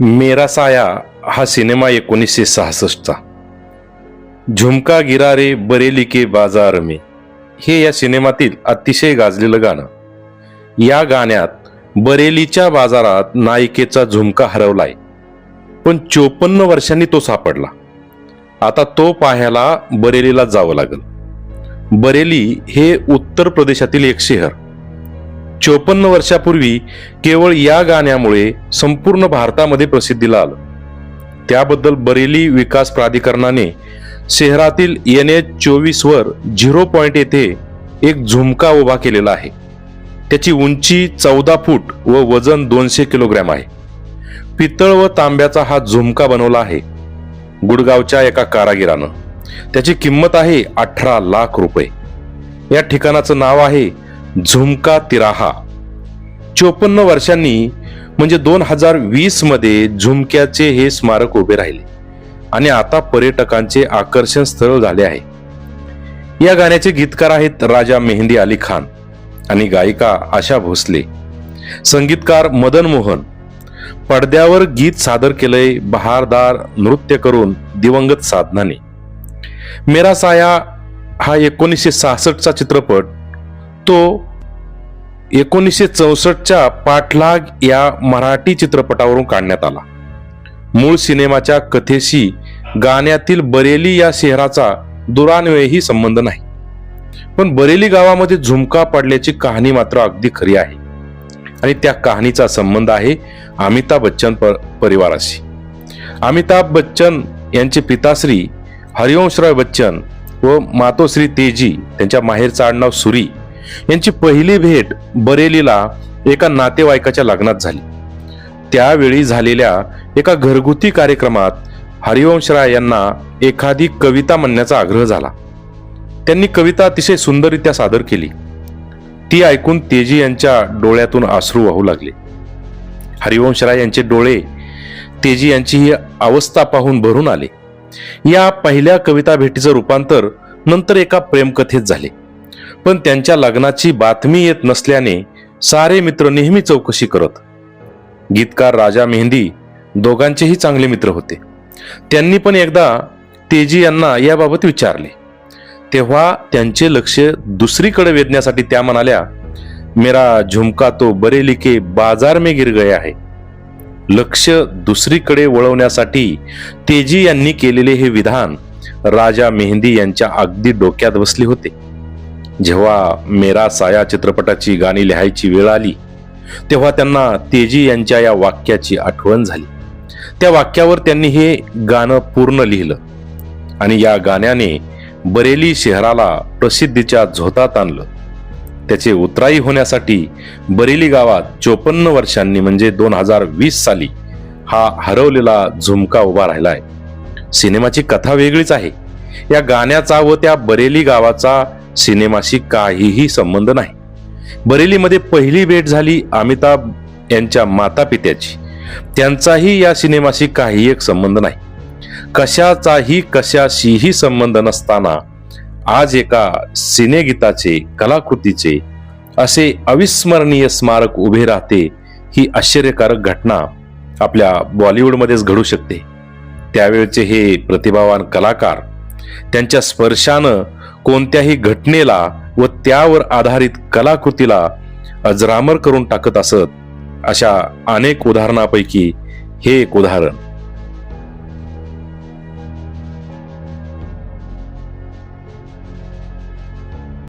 मेरा साया हा सिनेमा एकोणीसशे सहासष्टचा. झुमका गिरारे बरेली के बाजार मे. हे या सिनेमातील अतिशय गाजलेलं गाणं. या गाण्यात बरेलीच्या बाजारात नायिकेचा झुमका हरवलाय. पण चोपन्न वर्षांनी तो सापडला. आता तो पाहायला बरेलीला जावं लागल. बरेली हे उत्तर प्रदेशातील एक शहर. चोपन्न वर्षापूर्वी केवळ या गाण्यामुळे संपूर्ण भारतामध्ये प्रसिद्धीला आलं. त्याबद्दल बरेली विकास प्राधिकरणाने शहरातील एन एच चोवीस वर झिरो पॉईंट येथे एक झुमका उभा केलेला आहे. त्याची उंची चौदा फूट व वजन दोनशे किलोग्रॅम आहे. पितळ व तांब्याचा हा झुमका बनवला आहे. गुडगावच्या एका कारागिरानं. त्याची किंमत आहे अठरा लाख रुपये. या ठिकाणाचं नाव आहे झुमका तिराहा. चोपन्न वर्षांनी म्हणजे दोन हजार वीसमध्ये झुमक्याचे हे स्मारक उभे राहिले आणि आता पर्यटकांचे आकर्षण स्थळ झाले आहे. या गाण्याचे गीतकार आहेत राजा मेहंदी अली खान आणि गायिका आशा भोसले. संगीतकार मदन मोहन. पडद्यावर गीत सादर केलंय बहारदार नृत्य करून दिवंगत साधनाने. मेरा साया हा एकोणीसशे सहासष्टचा चित्रपट तो एकोणीसशे चौसष्टच्या पाठलाग या मराठी चित्रपटावरून काढण्यात आला. मूळ सिनेमाच्या कथेशी गाण्यातील बरेली या शहराचा दुरान्वयही संबंध नाही. पण बरेली गावामध्ये झुमका पडल्याची कहाणी मात्र अगदी खरी आहे. आणि त्या कहाणीचा संबंध आहे अमिताभ बच्चन परिवाराशी. अमिताभ बच्चन यांचे पिताश्री हरिवंशराव बच्चन व मातोश्री तेजी त्यांच्या माहेरचं आडनाव सुरी यांची पहिली भेट बरेलीला एका नातेवाईकाच्या लग्नात झाली. त्यावेळी झालेल्या एका घरगुती कार्यक्रमात हरिवंश राय यांना एखादी कविता म्हणण्याचा आग्रह झाला. त्यांनी कविता अतिशय सुंदररित्या सादर केली. ती ऐकून तेजी यांच्या डोळ्यातून आश्रू वाहू लागले. हरिवंश राय यांचे डोळे तेजी यांची ही अवस्था पाहून भरून आले. या पहिल्या कविता भेटीचं रूपांतर नंतर एका प्रेमकथेत झाले. पण त्यांच्या लग्नाची बातमी येत नसल्याने सारे मित्र नेहमी चौकशी करत. गीतकार राजा मेहंदी दोघांचेही चांगले मित्र होते. त्यांनी पण एकदा तेजी यांना याबाबत विचारले. तेव्हा त्यांचे लक्ष दुसरीकडे वेधण्यासाठी त्या म्हणाल्या मेरा झुमका तो बरेली के बाजार में गिर गया आहे लक्ष दुसरीकडे वळवण्यासाठी तेजी यांनी केलेले हे विधान राजा मेहंदी यांच्या अगदी डोक्यात बसले होते. जेव्हा मेरा साया चित्रपटाची गाणी लिहायची वेळ आली तेव्हा त्यांना तेजी यांच्या या वाक्याची आठवण झाली. त्या वाक्यावर त्यांनी हे गाणं पूर्ण लिहिलं आणि या गाण्याने बरेली शहराला प्रसिद्धीच्या झोतात आणलं. त्याचे उतराई होण्यासाठी बरेली गावात चोपन्न वर्षांनी म्हणजे दोन हजार वीस साली हा हरवलेला झुमका उभा राहिलाय. सिनेमाची कथा वेगळीच आहे. या गाण्याचा व त्या बरेली गावाचा सिनेमाशी काहीही संबंध नाही. बरेलीमध्ये पहिली भेट झाली अमिताभ यांच्या माता पित्याची त्यांचाही या सिनेमाशी काही एक संबंध नाही. कशाचाही कशाशीही संबंध नसताना आज एका सिनेगीताचे कलाकृतीचे असे अविस्मरणीय स्मारक उभे राहते ही आश्चर्यकारक घटना आपल्या बॉलिवूडमध्येच घडू शकते. त्यावेळचे हे प्रतिभावान कलाकार त्यांच्या स्पर्शानं कोणत्याही घटनेला व त्यावर आधारित कलाकृतीला अजरामर करून टाकत असत अशा अनेक उदाहरणापैकी हे एक उदाहरण.